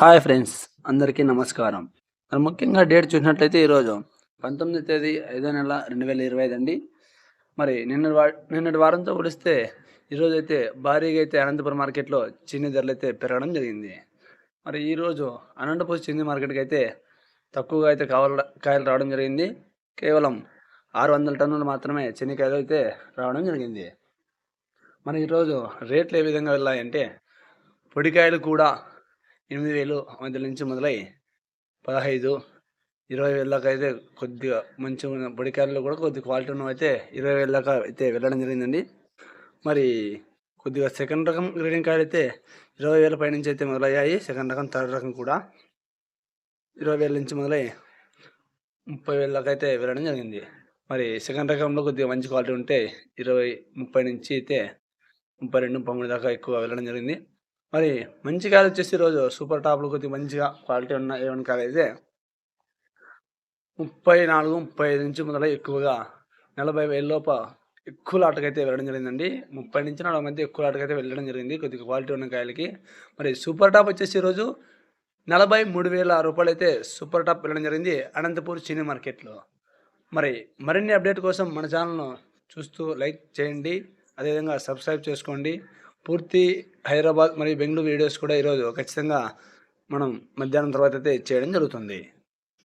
Hi friends అందరికీ నమస్కారం. మరి ముఖ్యంగా డేట్ చూసినట్లయితే ఈరోజు పంతొమ్మిది తేదీ ఐదో నెల రెండు వేల ఇరవై ఐదు అండి. మరి నిన్న వా నిన్నటి వారంతో పోలిస్తే ఈరోజు అయితే భారీగా అయితే అనంతపురం మార్కెట్లో చిన్ని ధరలు అయితే పెరగడం జరిగింది. మరి ఈరోజు అనంతపురం చిన్ని మార్కెట్కి అయితే తక్కువగా అయితే కావాల కాయలు రావడం జరిగింది. కేవలం ఆరు వందల టన్నులు మాత్రమే చెనికాయలు అయితే రావడం జరిగింది. మరి ఈరోజు రేట్లు ఏ విధంగా వెళ్ళాయంటే పొడికాయలు కూడా ఎనిమిది వేలు మధ్య నుంచి మొదలై పదహైదు ఇరవై వేల దాకా అయితే కొద్దిగా మంచిగా ఉన్న పొడికాయలు కూడా కొద్ది క్వాలిటీ ఉన్నవి అయితే ఇరవై వేల దాకా అయితే వెళ్ళడం జరిగిందండి. మరి కొద్దిగా సెకండ్ రకం గ్రీడింగ్ కాయలు అయితే ఇరవై వేల పైనుంచి అయితే మొదలయ్యాయి. సెకండ్ రకం థర్డ్ రకం కూడా ఇరవై వేల నుంచి మొదలై ముప్పై వేల దాకా అయితే వెళ్ళడం జరిగింది. మరి సెకండ్ రకంలో కొద్దిగా మంచి క్వాలిటీ ఉంటే ఇరవై ముప్పై నుంచి అయితే ముప్పై రెండు ముప్పై మూడు దాకా ఎక్కువ వెళ్ళడం జరిగింది. మరి మంచి కాయలు వచ్చేసి ఈరోజు సూపర్ టాప్లు కొద్దిగా మంచిగా క్వాలిటీ ఉన్న ఏమైనా కాయలు అయితే ముప్పై నాలుగు ముప్పై ఐదు నుంచి మొదలై ఎక్కువగా నలభై వేల లోప ఎక్కువ లాటకైతే వెళ్ళడం జరిగిందండి. ముప్పై నుంచి నలభై మధ్య ఎక్కువ లాటకైతే వెళ్ళడం జరిగింది కొద్దిగా క్వాలిటీ ఉన్న కాయలకి. మరి సూపర్ టాప్ వచ్చేసి ఈరోజు నలభై మూడు వేల రూపాయలు అయితే సూపర్ టాప్ వెళ్ళడం జరిగింది అనంతపూర్ చీని మార్కెట్లో. మరి మరిన్ని అప్డేట్ కోసం మన ఛానల్ను చూస్తూ లైక్ చేయండి. అదేవిధంగా సబ్స్క్రైబ్ చేసుకోండి. పూర్తి హైదరాబాద్ మరియు బెంగళూరు వీడియోస్ కూడా ఈరోజు ఖచ్చితంగా మనం మధ్యాహ్నం తర్వాత అయితే చేయడం జరుగుతుంది.